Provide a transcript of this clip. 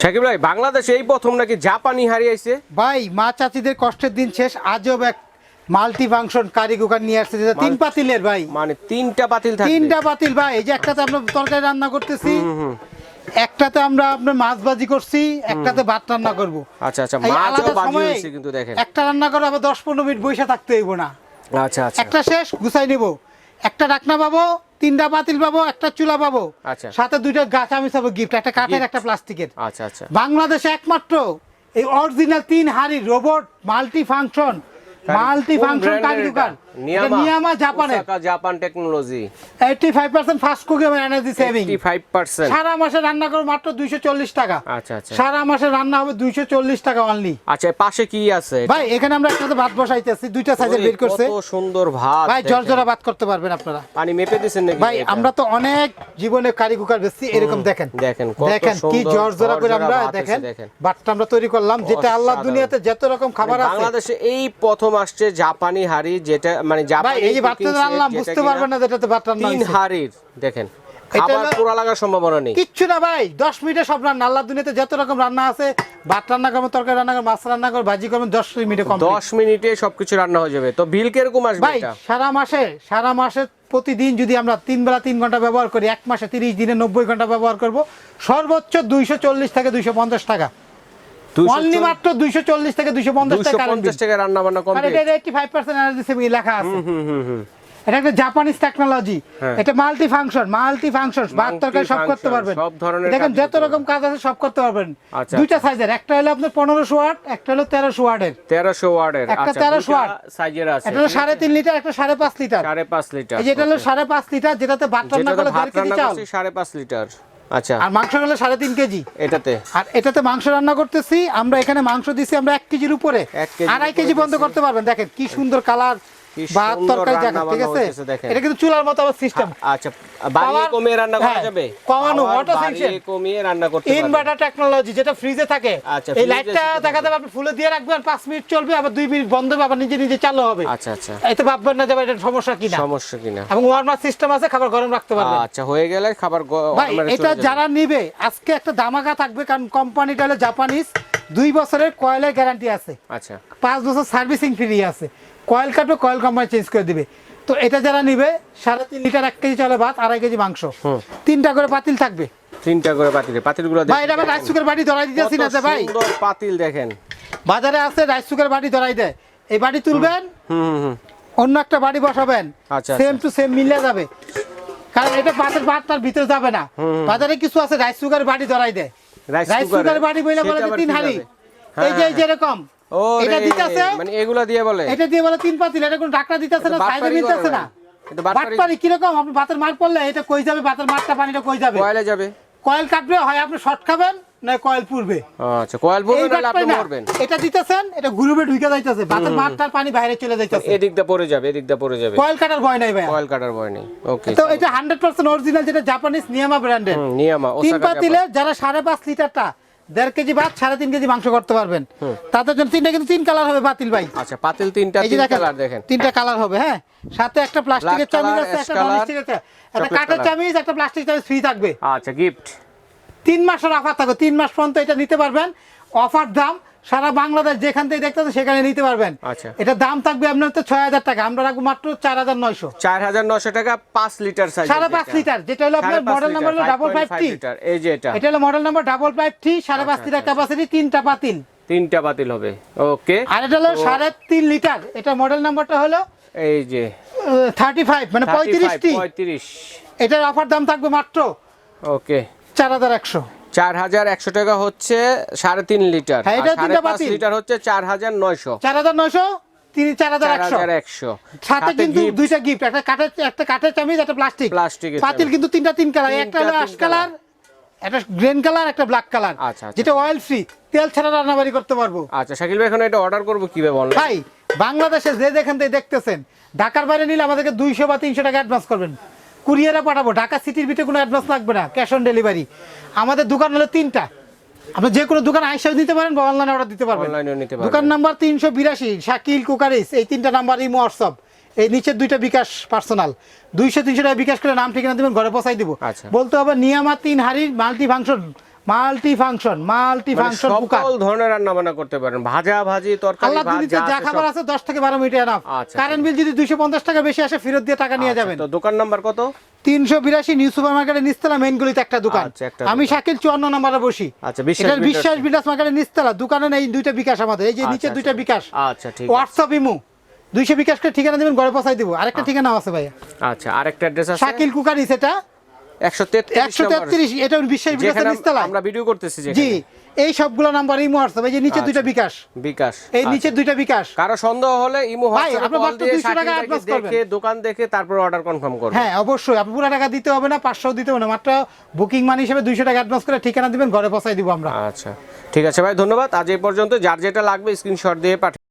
সাকিব ভাই বাংলাদেশে এই প্রথম নাকি জাপানি হারিয়েছে ভাই মা চাচিদের কষ্টের দিন শেষ আজব এক মাল্টি ফাংশন কারি কুকার নিয়ে আসছে যেটা তিন পাতিলের ভাই। মানে তিনটা পাতিল থাকবে। তিনটা পাতিল ভাই এই যে একটাতে আমরা তরকারি রান্না করতেছি একটাতে আমরা আপনার মাছ ভাজি করছি একটাতে ভাত রান্না করব। আচ্ছা আচ্ছা বাজি সময়ে হয়েছে কিন্তু দেখেন। একটা রান্না করে আবার দশ পনেরো মিনিট বসে থাকতে হইব না। আচ্ছা আচ্ছা। একটা শেষ গুছাই নেব। একটা ডাকনা পাবো তিনটা বাতিল পাবো একটা চুলা পাবো। আচ্ছা। সাথে দুইটা গাছ আমি পাবো গিফট একটা কাঠের একটা প্লাস্টিকের। আচ্ছা আচ্ছা। বাংলাদেশে একমাত্র এই অরিজিনাল তিন হাড়ি robot multi function multi function কারি এটা? কুকার নিয়ামা নিয়ামা জাপানের Japan technology eighty five percent fast cooking energy saving 85% সারা মাসে রান্না করো মাত্র দুইশো চল্লিশ টাকা। আচ্ছা আচ্ছা। সারা মাসে রান্না হবে দুইশো চল্লিশ টাকা অনলি আচ্ছা পাশে কি আছে? ভাই এখানে আমরা একসাথে ভাত বসাইতেছি দুইটা সাইজের বের করছে। কত সুন্দর ভাত ভাই জর্জরা ভাত করতে পারবেন আপনারা। পানি মেপে নাকি ভাই আমরা তো অনেক জীবনে কারি কুকার বেশি এরকম দেখেন। দেখেন, দেখেন কি জর্জরা করে আমরা দেখেন। ভাতটা আমরা তৈরি করলাম যেটা আল্লাহ দুনিয়াতে যত রকম খাবার মানে আছে। বাংলাদেশে এই প্রথম আসছে জাপানি হাড়ি যেটা মানে ভাই জাপানি এই যে cooking set বুঝতে কিনা পারবেন না যেটাতে ভাত রান্না তিন। হাড়ির দেখেন খাবার পোড়া লাগার সম্ভাবনা নেই। কিচ্ছু না ভাই দশ মিনিটে সব রান্না আল্লাহ দুনিয়াতে যত রকম রান্না আছে ভাত রান্না করবেন তরকারি রান্না করবেন মাছ রান্না করবেন ভাজি করবেন দশ মিনিটে কম দশ মিনিটে সবকিছু রান্না হয়ে যাবে। তো বিল কীরকম আসবে ভাই সারা মাসে সারা মাসে প্রতিদিন যদি আমরা তিন বেলা তিন ঘণ্টা ব্যবহার করি এক মাসে তিরিশ দিনে নব্বই ঘণ্টা ব্যবহার করব সর্বোচ্চ দুইশো চল্লিশ থেকে দুইশো পঞ্চাশ টাকা। অনলি মাত্র দুইশো চল্লিশ থেকে টাকা রান্না বান্না কমপ্লিট এটা এনার্জি সেভিং লেখা আছে? হুম হুম হুম এটা একটা জাপানিজ টেকনোলজি হ্যাঁ। এটা মাল্টি ফাংশন মাল্টি ফাংশন ভাত তরকারি সব করতে পারবেন। সব ধরনের দেখেন যত রকম কাজ আছে সব করতে পারবেন। আচ্ছা, দুইটা সাইজের একটা হলো আপনার পনেরোশো ওয়াট একটা হলো তেরোশো ওয়াটের। তেরোশো ওয়ার্ডের একটা আচ্ছা 1300 ওয়াট। সাইজের আছে। এটা হলো সাড়ে তিন লিটার একটা সাড়ে পাঁচ লিটার। সাড়ে পাঁচ লিটার এই যেটা হলো সাড়ে পাঁচ লিটার যেটাতে ভাত রান্না করলে কেজি চাল। লিটার। আচ্ছা। আর মাংস হলো সাড়ে তিন কেজি। এটাতে? আর এটাতে মাংস রান্না করতেছি আমরা এখানে মাংস দিছি আমরা এক কেজির উপরে। আড়াই কেজি বন্ধ করতে পারবেন। দেখেন কি সুন্দর কালার ভাত তরকারি দেখা ঠিক আছে? এটা কিন্তু চুলার মতো আবার সিস্টেম আচ্ছা বাড়িয়ে কমিয়ে রান্না করা হ্যাঁ, যাবে? কমানো, Power auto কমিয়ে রান্না করতে পারবে। ইনভার্টার টেকনোলজি যেটা ফ্রিজে থাকে। আচ্ছা, এই লাইটটা দেখা যাবে আপনি ফুলে দিয়ে রাখবেন পাঁচ মিনিট চলবে আবার দুই মিনিট বন্ধ হবে আবার নিজে নিজে চালু হবে। আচ্ছা আচ্ছা। এতে ভাববেন না এটা সমস্যা কিনা। সমস্যা কিনা। এবং ওয়ার্মার সিস্টেম আছে খাবার গরম রাখতে পারবেন। আচ্ছা হয়ে গেলে খাবার এটা যারা নিবে আজকে একটা দামাকা থাকবে কারণ কোম্পানিটা হলো জাপানিজ দুই বছরের কয়েলের গ্যারান্টি আছে। আচ্ছা। পাঁচ বছর সার্ভিসিং ফ্রি আছে। কয়েল কাটবে কয়েল কোম্পানি চেঞ্জ করে দিবে। তো এটা যারা নিবে সাড়ে তিন লিটার এক কেজি চালে ভাত আড়াই কেজি মাংস। তিনটা করে পাতিল থাকবে। তিনটা করে পাতিল। পাতিলগুলো ভাই এটা রাইস কুকার বাড়ি ধরাই দিতেছি না ভাই? সুন্দর পাতিল দেখেন। বাজারে আছে রাইস কুকার বাড়ি ধরাই দেয়। এই বাড়ি তুলবেন হুম অন্য একটা বাড়ি বসাবেন। আচ্ছা, সেম টু সেম মিলে যাবে। কারণ এটা ভাতের ভাত তার ভিতরে যাবে না। বাজারে কিছু আছে রাইস কুকার বাড়ি ধরাই দেয়। রাইস রাইস কুকার বাড়ি বলে বলে সেটা যে আবার তিন হাড়ি। এই যে এই ও এটা দিতেছে। মানে এগুলা দিয়ে বলে। এটা দিয়ে বলে তিন পাতিল এটা কোনো দিতেছে না মিলতেছে না। বাটপারি কীরকম? আপনি ভাতের মার পড়লে এটা কই যাবে? ভাতের মারটা পানিটা কই যাবে? কয়লা যাবে? কয়েল কাটবে হয় আপনি শর্ট খাবেন না কয়েল পুরবে আচ্ছা কয়েল এই পড়বে আপনি মরবেন। এটা দিতেছেন এটা গ্রুপে ঢুকে যাইতেছে ভাতের মারটার পানি বাইরে চলে যাইতেছে। এদিক দিয়ে পড়ে যাবে এদিক দিয়ে পড়ে যাবে। কয়েল কাটার ভয় নাই ভাই কয়েল কাটার ভয় নেই। ওকে তো এটা হান্ড্রেড পার্সেন্ট অরিজিনাল যেটা জাপানিজ নিয়ামা ব্র্যান্ডের নিয়ামা তিন পাতিলে যারা সাড়ে পাঁচ লিটারটা দেড় কেজি ভাত সাড়ে তিন কেজি মাংস করতে পারবেন। তাদের জন্য তিনটা কিন্তু তিন কালার হবে বাতিল ভাই। আচ্ছা পাতিল তিনটা এই কালার দেখেন তিনটা কালার হবে হ্যাঁ? সাথে একটা প্লাস্টিকের চামিজ আছে একটা একটা কাঠের। চামিজ একটা প্লাস্টিক চামিজ ফ্রি থাকবে। আচ্ছা গিফট তিন মাসের অফার থাকবে। তিন মাস পর্যন্ত এটা নিতে পারবেন। অফার দাম সারা বাংলাদেশ যেখান থেকে দেখতেছে সেখানে নিতে পারবেন। আচ্ছা। এটা দাম থাকবে আপনার তো ছয় হাজার টাকা। আমরা রাখব মাত্র চার হাজার নয়শো। চার হাজার নশো টাকা পাঁচ লিটার সাড়ে পাঁচ লিটার যেটা হলো আপনার মডেল নাম্বার হলো ডাবল ফাইভ টি লিটার এই যে এটা। এটা হলো model number double five T সাড়ে পাঁচ আচ্ছা, লিটার ক্যাপাসিটি তিনটা পাতিল। তিনটা পাতিল হবে। ওকে আর এটা হলো সাড়ে তিন লিটার। এটা মডেল নাম্বারটা হলো এই যে। থার্টি ফাইভ মানে পঁয়ত্রিশটি পঁয়ত্রিশ এটার অফার দাম থাকবে মাত্র। ওকে চার হাজার একশো। চার হাজার একশো টাকা হচ্ছে সাড়ে তিন লিটার। হ্যাঁ, সাড়ে পাঁচ। লিটার হচ্ছে চার হাজার নয়শো। চার হাজার নয়শো সাথে কিন্তু দুইটা গিফট একটা কাঠের একটা কাঠের চামিজ একটা প্লাস্টিক প্লাস্টিকের পাতিল কিন্তু তিনটা তিন কালার একটা হলো অ্যাশ কালার একটা গ্রেন কালার একটা ব্ল্যাক কালার আচ্ছা। যেটা অয়েল ফ্রি তেল ছাড়া রান্নাবাড়ি করতে পারব। আচ্ছা শাকিল ভাই এখন এটা অর্ডার করব কীভাবে অনলাইন ভাই বাংলাদেশে যে যেখান থেকে দেখতেছেন ঢাকার বাইরে নিলে আমাদেরকে দুইশো বা তিনশো টাকা অ্যাডভান্স করবেন। কুরিয়ারে পাঠাবো। ঢাকা সিটির ভিতরে কোনো অ্যাডভান্স লাগবে না ক্যাশ অন ডেলিভারি আমাদের দোকান হলো তিনটা। আপনি যে কোনো দোকান আইসাও দিতে পারেন বা অনলাইনে অর্ডার দিতে পারবেন। দোকান নাম্বার তিনশো বিরাশি শাকিল কুকারিস এই তিনটা নাম্বার ইমো হোয়াটসঅ্যাপ এই নিচের দুইটা বিকাশ পার্সোনাল দুইশো তিনশো টাকা বিকাশ করে নাম ঠিকানা দেবেন ঘরে পৌঁছাই দিব। আচ্ছা। বলতে হবে নিয়ামা তিন হাড়ির multi function multi function multi function cooker মানে সকল ধরনের রান্না করতে পারেন। ভাজা ভাজি তরকারি আল্লাহ যা খাবার আছে 10 থেকে 12 মিনিটে এনাফ কারেন্ট বিল যদি 250 টাকা বেশি আসে ফেরত দিয়ে টাকা নিয়ে আচ্ছা, যাবেন। তো দোকান নাম্বার কত? 382 নিউ সুপারমার্কেটের মেইন গলিতে একটা দোকান। আচ্ছা, আমি শাকিল 54 নম্বরে বসি। আচ্ছা বিশ্বাস বিলাস মার্কেটের নিস্তলা দোকানে এই দুইটা বিকাশ আমাদের। এই যে আচ্ছা, নিচে দুইটা বিকাশ। আচ্ছা ঠিক WhatsApp দুইশো বিকাশ ঠিকানা দেবেন গড়ে পৌঁছাই দিব। আরেকটা ঠিকানা আছে ভাইয়া। আচ্ছা আরেকটা অ্যাড্রেস আছে? শাকিল কুকারি সেটা। দোকান দেখে তারপর অর্ডার কনফার্ম হ্যাঁ অবশ্যই। পুরো টাকা দিতে হবে না 500 দিতে হবে না। বুকিং মানি হিসেবে 200 টাকা অ্যাডভান্স করে ঠিকানা দিবেন ঘরে দিব আমরা। আচ্ছা। ঠিক আছে ভাই ধন্যবাদ। আজ এই পর্যন্ত। যার যেটা লাগবে স্ক্রিনশট দিয়ে পাঠিয়ে